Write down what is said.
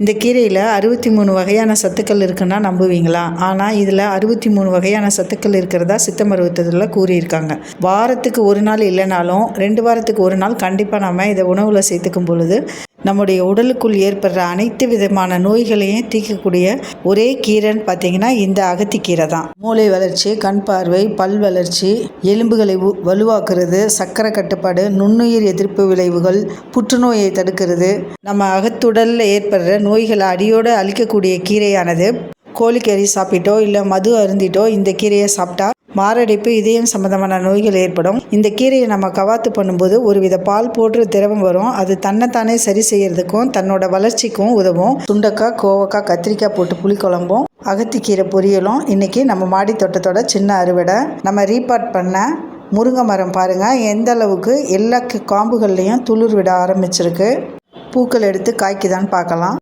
இந்த கீரையில் அறுபத்தி மூணு வகையான சத்துக்கள் இருக்குன்னா நம்புவீங்களா? ஆனால் இதில் அறுபத்தி மூணு வகையான சத்துக்கள் இருக்கிறதா சித்த மருத்துவத்தில் கூறியிருக்காங்க. வாரத்துக்கு ஒரு நாள் இல்லைனாலும் ரெண்டு வாரத்துக்கு ஒரு நாள் கண்டிப்பாக நம்ம இதை உணவில் சேர்த்துக்கும் பொழுது நம்முடைய உடலுக்குள் ஏற்படுற அனைத்து விதமான நோய்களையும் தீர்க்கக்கூடிய ஒரே கீரைன்னு பார்த்தீங்கன்னா இந்த அகத்திக்கீரை தான். மூளை வளர்ச்சி கண் பார்வை பல் வளர்ச்சி எலும்புகளை உ- வலுவாக்குறது சர்க்கரை கட்டுப்பாடு நுண்ணுயிர் எதிர்ப்பு விளைவுகள் புற்றுநோயை தடுக்கிறது. நம்ம அகத்துடலில் ஏற்படுற நோய்களை அடியோடு அழிக்கக்கூடிய கீரையானது. கோழிக்கறி சாப்பிட்டோ இல்லை மது அருந்திட்டோ இந்த கீரையை சாப்பிட்டா மாரடைப்பு இதயம் சம்பந்தமான நோய்கள் ஏற்படும். இந்த கீரையை நம்ம கவாத்து பண்ணும்போது ஒருவித பால் போட்டு திரவம் வரும். அது தன்னைத்தானே சரி செய்யறதுக்கும் தன்னோட வளர்ச்சிக்கும் உதவும். சுண்டக்காய் கோவக்காய் கத்திரிக்காய் போட்டு புளிக்குழம்பும் அகத்திக்கீரை பொரியலும். இன்னைக்கு நம்ம மாடி தோட்டத்தோட சின்ன அறுவடை. நம்ம ரீபார்ட் பண்ண முருங்கை மரம் பாருங்கள் எந்த அளவுக்கு எல்லா காம்புகள்லேயும் துளிர் விட ஆரம்பிச்சிருக்கு. பூக்கள் எடுத்து காய்க்குதான்னு பார்க்கலாம்.